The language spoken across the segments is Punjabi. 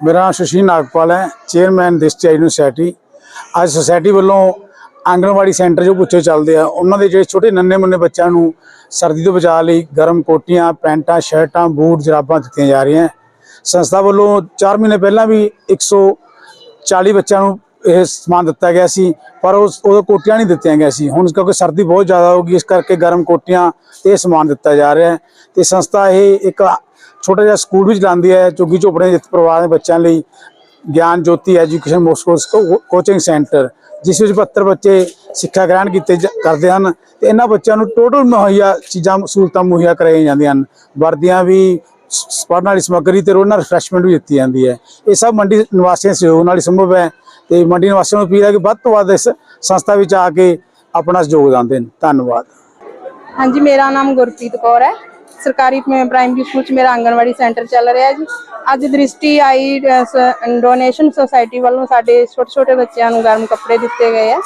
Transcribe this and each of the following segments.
ਮੇਰਾ ਨਾਮ ਸ਼ਸ਼ੀ ਨਾਗਪਾਲ ਹੈ ਚੇਅਰਮੈਨ ਦਿਸ ਚਾਈਲਡ ਸੁਸਾਇਟੀ ਅੱਜ ਸੁਸਾਇਟੀ ਵੱਲੋਂ ਆਂਗਣਵਾੜੀ ਸੈਂਟਰ ਜੋ ਪੁੱਛੇ ਚੱਲਦੇ ਆ, ਉਹਨਾਂ ਦੇ ਜਿਹੜੇ ਛੋਟੇ ਨੰਨੇ ਮੁੰਨੇ ਬੱਚਿਆਂ ਨੂੰ ਸਰਦੀ ਤੋਂ ਬਚਾਅ ਲਈ ਗਰਮ ਕੋਟੀਆਂ, ਪੈਂਟਾਂ, ਸ਼ਰਟਾਂ, ਬੂਟ, ਜਰਾਬਾਂ ਦਿੱਤੀਆਂ ਜਾ ਰਹੀਆਂ। ਸੰਸਥਾ ਵੱਲੋਂ 4 ਮਹੀਨੇ ਪਹਿਲਾਂ ਵੀ 140 ਬੱਚਿਆਂ ਨੂੰ ਇਹ ਸਮਾਨ ਦਿੱਤਾ ਗਿਆ ਸੀ, ਪਰ ਉਸ, ਉਹ ਕੋਟੀਆਂ ਨਹੀਂ ਦਿੱਤੀਆਂ ਗਿਆ ਸੀ। ਹੁਣ ਕਿਉਂਕਿ ਸਰਦੀ ਬਹੁਤ ਜ਼ਿਆਦਾ ਹੋ ਗਈ, ਇਸ ਕਰਕੇ ਗਰਮ ਕੋਟੀਆਂ ਤੇ ਇਹ ਸਮਾਨ ਦਿੱਤਾ ਜਾ ਰਿਹਾ ਹੈ। ਤੇ ਸੰਸਥਾ ਇਹ ਇੱਕ ਛੋਟਾ ਜਿਹਾ ਸਕੂਲ ਵੀ ਚਲਾਉਂਦੀ ਹੈ ਝੁੱਗੀ ਝੋਪੜੇ ਜਿੱਤ ਪਰਿਵਾਰ ਦੇ ਬੱਚਿਆਂ ਲਈ ਗਿਆਨ ਜੋਤੀ ਐਜੂਕੇਸ਼ਨ ਮੋਸਕੋਸ ਕੋਚਿੰਗ ਸੈਂਟਰ ਜਿਸ ਵਿੱਚ 72 ਬੱਚੇ ਸਿੱਖਿਆ ਗ੍ਰਹਿਣ ਕੀਤੇ ਕਰਦੇ ਹਨ ਤੇ ਇਹਨਾਂ ਬੱਚਿਆਂ ਨੂੰ ਟੋਟਲ ਮੁਹੱਈਆ ਚੀਜ਼ਾਂ, ਸਹੂਲਤਾਂ ਮੁਹੱਈਆ ਕਰਾਈਆਂ ਜਾਂਦੀਆਂ ਹਨ। ਵਰਦੀਆਂ ਵੀ ਸ- ਪੜ੍ਹਨ ਵਾਲੀ ਸਮੱਗਰੀ ਤੇ ਰੋਜ਼ਾਨਾ ਰਿਫਰੈਸ਼ਮੈਂਟ ਵੀ ਦਿੱਤੀ ਜਾਂਦੀ ਹੈ। ਇਹ ਸਭ ਮੰਡੀ ਨਿਵਾਸੀਆਂ ਸਹਿਯੋਗ ਨਾਲ ਹੀ ਸੰਭਵ ਹੈ ਤੇ ਮੰਡੀ ਨਿਵਾਸੀਆਂ ਨੂੰ ਅਪੀਲ ਹੈ ਕਿ ਵੱਧ ਤੋਂ ਵੱਧ ਇਸ ਸੰਸਥਾ ਵਿੱਚ ਆ ਕੇ ਆਪਣਾ ਯੋਗਦਾਨ ਦੇਣ ਧੰਨਵਾਦ। ਹਾਂਜੀ, ਮੇਰਾ ਨਾਮ ਗੁਰਪ੍ਰੀਤ ਕੌਰ ਹੈ। ਸਰਕਾਰੀ ਪ੍ਰਾਇਮਰੀ ਸਕੂਲ ਚ ਮੇਰਾ ਆਂਗਣਵਾੜੀ ਸੈਂਟਰ ਚੱਲ ਰਿਹਾ ਜੀ। ਅੱਜ ਦ੍ਰਿਸ਼ਟੀ ਆਈ ਡੋਨੇਸ਼ਨ ਸੁਸਾਇਟੀ ਵੱਲੋਂ ਸਾਡੇ ਛੋਟੇ ਛੋਟੇ ਬੱਚਿਆਂ ਨੂੰ ਗਰਮ ਕੱਪੜੇ ਦਿੱਤੇ ਗਏ ਆ।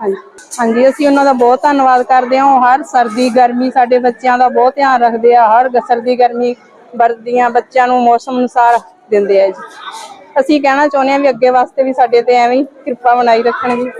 ਹਾਂਜੀ। ਹਾਂਜੀ, ਅਸੀਂ ਉਹਨਾਂ ਦਾ ਬਹੁਤ ਧੰਨਵਾਦ ਕਰਦੇ ਹਾਂ। ਹਰ ਸਰਦੀ ਗਰਮੀ ਸਾਡੇ ਬੱਚਿਆਂ ਦਾ ਬਹੁਤ ਧਿਆਨ ਰੱਖਦੇ ਆ। ਹਰ ਸਰਦੀ ਗਰਮੀ ਵਰਦੀਆਂ ਬੱਚਿਆਂ ਨੂੰ ਮੌਸਮ ਅਨੁਸਾਰ ਦਿੰਦੇ ਆ ਜੀ। ਅਸੀਂ ਕਹਿਣਾ ਚਾਹੁੰਦੇ ਹਾਂ ਵੀ ਅੱਗੇ ਵਾਸਤੇ ਵੀ ਸਾਡੇ ਤੇ ਐਵੇਂ ਹੀ ਕਿਰਪਾ ਬਣਾਈ ਰੱਖਣ ਜੀ।